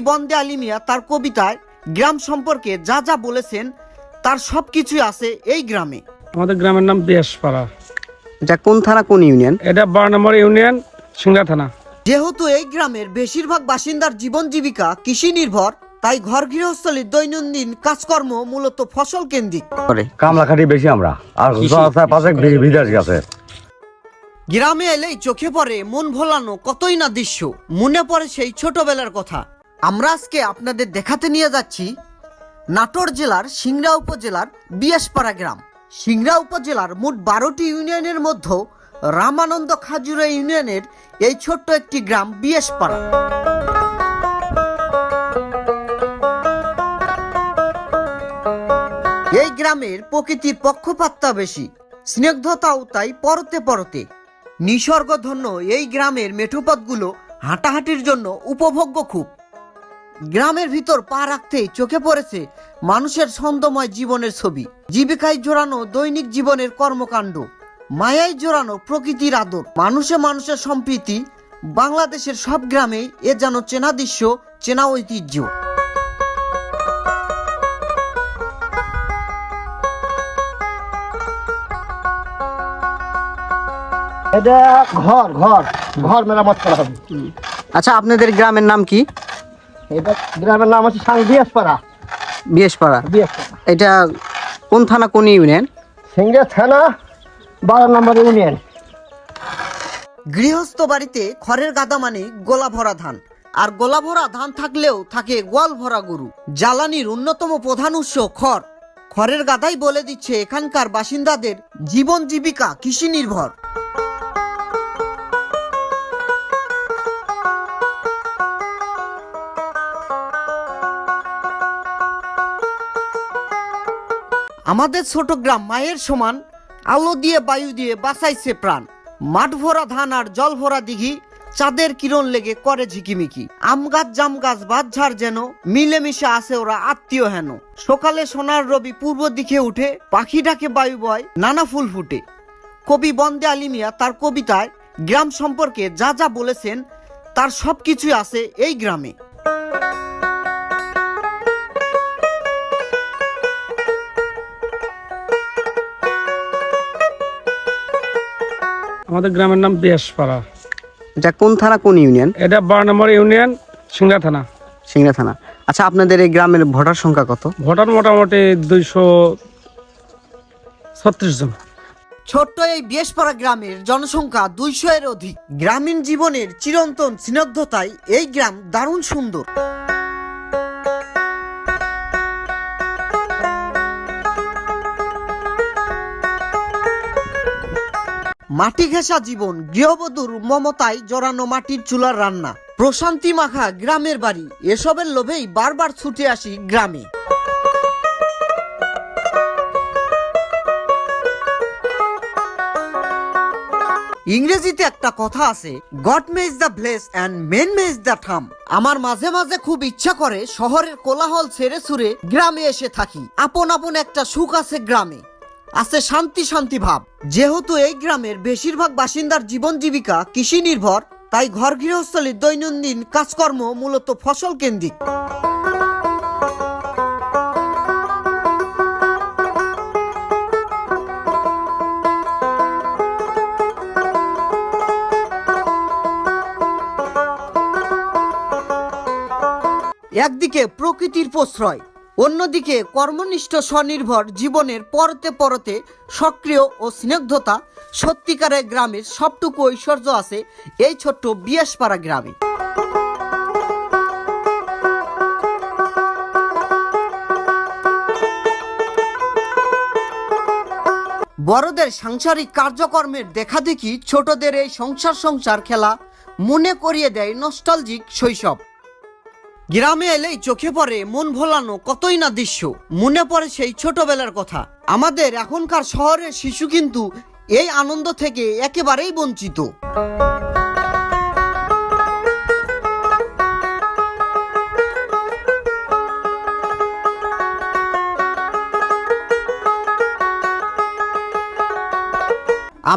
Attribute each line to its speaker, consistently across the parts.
Speaker 1: বন্দে আলিমিয়া তার কবিতায় গ্রাম সম্পর্কে যা যা বলেছেন তার সব কিছুই আছে এই গ্রামে।
Speaker 2: আমাদের গ্রামের নাম বিয়াসপাড়া
Speaker 3: এটা কোন থানা কোন ইউনিয়ন?
Speaker 2: এটা বারো নম্বর ইউনিয়ন সিংড়া থানা।
Speaker 1: যেহেতু এই গ্রামের বেশিরভাগ বাসিন্দার জীবন জীবিকা কৃষি নির্ভর তাই ঘর গৃহস্থলীর দৈনন্দিন কাজকর্ম মূলত ফসল কেন্দ্রিক।
Speaker 3: করে।
Speaker 4: কামলা খাটি বেশি আমরা। আর পাশে বিদেশ গেছে।
Speaker 1: গ্রামে এলেই চোখে পড়ে মন ভোলানো কতই না দৃশ্য। মনে পড়ে সেই ছোটবেলার কথা। আমরা আজকে আপনাদের দেখাতে নিয়ে যাচ্ছি নাটোর জেলার সিংড়া উপজেলার বিয়াসপাড়া গ্রাম। সিংড়া উপজেলার মোট বারোটি ইউনিয়নের মধ্যে রামানন্দ খাজুরা ইউনিয়নের এই ছোট্ট একটি গ্রাম বিয়াসপাড়া। এই গ্রামের প্রকৃতির পক্ষপাতটা বেশি স্নিগ্ধতাও তাই পরতে পরতে। নিসর্গধন্য এই গ্রামের মেঠোপথগুলো হাঁটাহাঁটির জন্য উপভোগ্য খুব। গ্রামের ভিতর পা রাখতেই চোখে পড়েছে মানুষের ছন্দময় জীবনের ছবি। জীবিকায় জোরানো দৈনিক জীবনের কর্মকাণ্ড মায়ায় জোরানো প্রকৃতির আদর। মানুষে মানুষের সম্প্রীতি বাংলাদেশের সব গ্রামে এ যেন চেনা দৃশ্য চেনা ঐতিহ্য।
Speaker 5: এটা ঘর ঘর ঘর মেরামত করা হবে।
Speaker 3: আচ্ছা আপনাদের গ্রামের নাম কি?
Speaker 5: এটা গ্রামের নাম
Speaker 3: বিয়েসপাড়া।
Speaker 5: বিয়াসপাড়া।
Speaker 3: এটা কোন থানা কোন ইউনিয়ন?
Speaker 5: থানা বারো নম্বর ইউনিয়ন।
Speaker 1: গৃহস্থ বাড়িতে খড়ের গাদা মানে গোলা ভরা ধান। আর গোলা ভরা ধান থাকলেও থাকে গোয়াল ভরা গরু। জ্বালানির অন্যতম প্রধান উৎস খড়। খড়ের গাদাই বলে দিচ্ছে এখানকার বাসিন্দাদের জীবন জীবিকা কৃষি নির্ভর। আমাদের ছোট গ্রাম মায়ের সমান আলো দিয়ে বায়ু দিয়ে বাঁচাইছে প্রাণ। মাঠ ভরা ধান আর জল ভরা দিঘি, চাঁদের কিরণ লেগে করে ঝিকিমিকি। আম গাছ, জাম গাছ বাঁধঝাড় যেন মিলেমিশে আসে ওরা আত্মীয় হেন। সকালে সোনার রবি পূর্ব দিকে উঠে পাখি ডাকে বায়ু বয় নানা ফুল ফুটে। কবি বন্দে আলিমিয়া তার কবিতায় গ্রাম সম্পর্কে যা যা বলেছেন, তার সব কিছুই আছে এই গ্রামে।
Speaker 2: আমাদের গ্রামের নাম বিয়াসপাড়া
Speaker 3: এটা কোন থানা কোন ইউনিয়ন?
Speaker 2: এটা বারো নম্বর ইউনিয়ন সিংড়া থানা।
Speaker 3: সিংড়া থানা। আচ্ছা আপনাদের এই গ্রামের ভোটার সংখ্যা কত?
Speaker 2: ভোটার মোটামুটি দুইশো ছত্রিশ জন।
Speaker 1: ছোট্ট এই বিয়েসপাড়া গ্রামের জনসংখ্যা দুইশো এর অধিক। গ্রামীণ জীবনের চিরন্তন স্নিগ্ধতায় এই গ্রাম দারুণ সুন্দর। মাটি ঘেঁষা জীবন, গৃহবধূর মমতায় জড়ানো মাটির চুলার রান্না। প্রশান্তি মাখা গ্রামের বাড়ি, এসবের লোভেই বারবার ছুটে আসি গ্রামে। ইংরেজিতে একটা কথা আছে God made the place and men made the town আমার মাঝে মাঝে খুব ইচ্ছা করে শহরের কোলাহল ছেড়ে ছুড়ে গ্রামে এসে থাকি। আপন আপন একটা সুখ আছে গ্রামে। আছে শান্তি শান্তি ভাব। যেহেতু এই গ্রামের বেশিরভাগ বাসিন্দার জীবন জীবিকা কৃষি নির্ভর, তাই ঘর গৃহস্থলীর দৈনন্দিন কাজকর্ম মূলত ফসল কেন্দ্রিক। একদিকে প্রকৃতির প্রশ্রয় অন্যদিকে কর্মনিষ্ঠ স্বনির্ভর জীবনের পরতে পরতে সক্রিয় ও স্নিগ্ধতা সত্যিকারের গ্রামের সবটুকু ঐশ্বর্য আছে এই ছোট্ট বিয়াসপাড়া গ্রামে। বড়দের সাংসারিক কার্যকর্মের দেখাদেখি ছোটদের এই সংসার সংসার খেলা মনে করিয়ে দেয় নস্টালজিক শৈশব। গ্রামে এলেই চোখে পড়ে, মন ভোলানো কতই না দৃশ্য। মনে পড়ে সেই ছোটবেলার কথা। আমাদের এখনকার শহরের শিশু কিন্তু এই আনন্দ থেকে একেবারেই বঞ্চিত।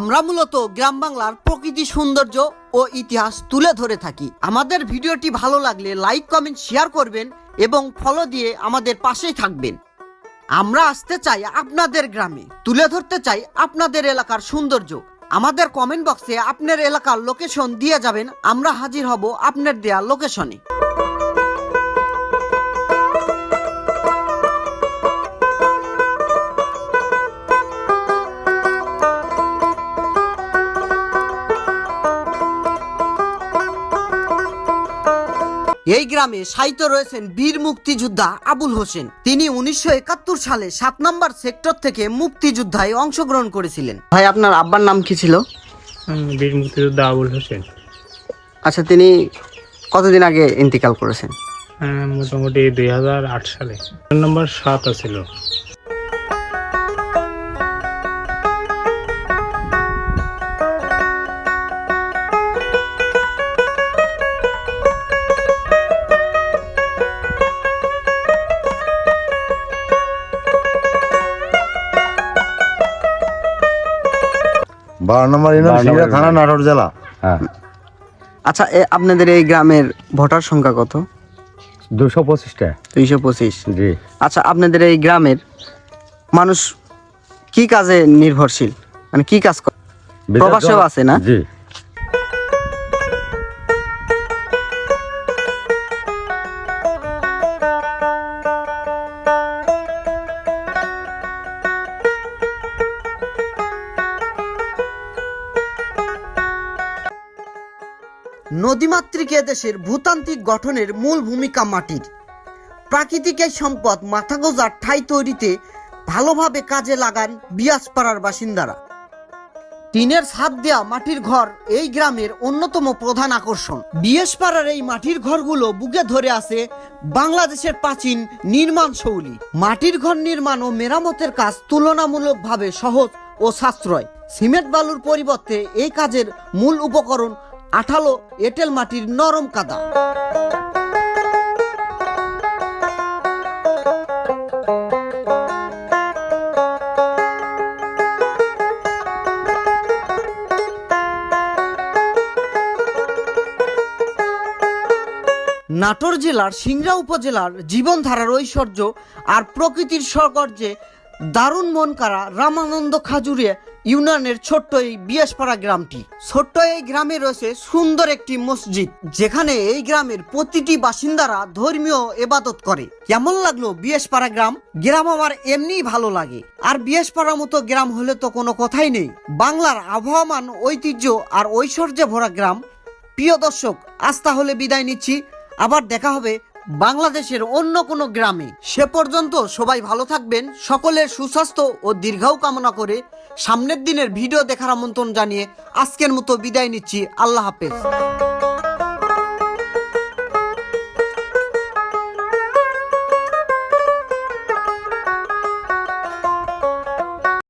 Speaker 1: আমরা মূলত গ্রাম বাংলার প্রকৃতি সৌন্দর্য ও ইতিহাস তুলে ধরে থাকি। আমাদের ভিডিওটি ভালো লাগলে লাইক, কমেন্ট, শেয়ার করবেন এবং ফলো দিয়ে আমাদের পাশেই থাকবেন। আমরা আসতে চাই আপনাদের গ্রামে। তুলে ধরতে চাই আপনাদের এলাকার সৌন্দর্য। আমাদের কমেন্ট বক্সে আপনার এলাকার লোকেশন দিয়ে যাবেন। আমরা হাজির হব আপনার দেয়া লোকেশনে এই গ্রামে সাহিত্য রয়েছেন বীর মুক্তিযোদ্ধা আবুল হোসেন। তিনি উনিশশো একাত্তর সালে সাত নম্বর সেক্টর থেকে মুক্তিযোদ্ধায় অংশগ্রহণ করেছিলেন।
Speaker 3: ভাই আপনার আব্বার নাম কি ছিল?
Speaker 6: বীর মুক্তিযোদ্ধা আবুল হোসেন।
Speaker 3: আচ্ছা তিনি কতদিন আগে ইন্তিকাল করেছেন?
Speaker 6: হ্যাঁ, মোটামুটি দুই হাজার আট সালে। নম্বর সাত আছিল
Speaker 4: বারো নম্বর ইউনিয়ন থানা নাটোর জেলা। হ্যাঁ।
Speaker 3: আচ্ছা আপনাদের এই গ্রামের ভোটার সংখ্যা কত?
Speaker 4: দুশো পঁচিশটা।
Speaker 3: দুইশো পঁচিশ।
Speaker 4: জি।
Speaker 3: আচ্ছা আপনাদের এই গ্রামের মানুষ কি কাজে নির্ভরশীল? মানে কি কাজ করে? প্রবাসেও আছে না?
Speaker 4: জি।
Speaker 1: নদীমাতৃক দেশের ভূতান্ত্রিক গঠনের মূল ভূমিকা মাটির। প্রাকৃতিক এই সম্পদ মাথা গোজার ঠাই তৈরিতে ভালোভাবে কাজে লাগান বিয়াসপাড়ার বাসিন্দারা। টিনের ছাদ দেওয়া মাটির ঘর এই গ্রামের অন্যতম প্রধান আকর্ষণ। বিয়েসপাড়ার এই মাটির ঘরগুলো বুকে ধরে আছে বাংলাদেশের প্রাচীন নির্মাণ শৈলী। মাটির ঘর নির্মাণ ও মেরামতের কাজ তুলনামূলকভাবে সহজ ও সাশ্রয়। সিমেন্ট বালুর পরিবর্তে এই কাজের মূল উপকরণ আঠালো এঁটেল মাটির নরম কাদা। নাটোর জেলার সিংড়া উপজেলার জীবনধারার ঐশ্বর্য আর প্রকৃতির সৌকর্যে দারুণ মন কারা রামানন্দ খাজুরে ইউনিয়নের ছোট্ট এই বিয়াসপাড়া গ্রামটি। ছোট্ট এই গ্রামে রয়েছে সুন্দর একটি মসজিদ, যেখানে এই গ্রামের প্রতিটি বাসিন্দারা ধর্মীয় এবাদত করে। কেমন লাগল বিয়েসপাড়া গ্রাম? গ্রাম আমার এমনিই ভালো লাগে। আর বিয়েসপাড়ার মতো গ্রাম হলে তো কোনো কথাই নেই। বাংলার আবহমান, ঐতিহ্য আর ঐশ্বর্যে ভরা গ্রাম। প্রিয় দর্শক, আজ তাহলে বিদায় নিচ্ছি। আবার দেখা হবে বাংলাদেশের অন্য কোনো গ্রামে। সে পর্যন্ত সবাই ভালো থাকবেন, সকলের সুস্বাস্থ্য ও দীর্ঘাও কামনা করে সামনের দিনের ভিডিও দেখার আমন্ত্রণ জানিয়ে আজকের মতো বিদায় নিচ্ছি। আল্লাহ হাফেজ।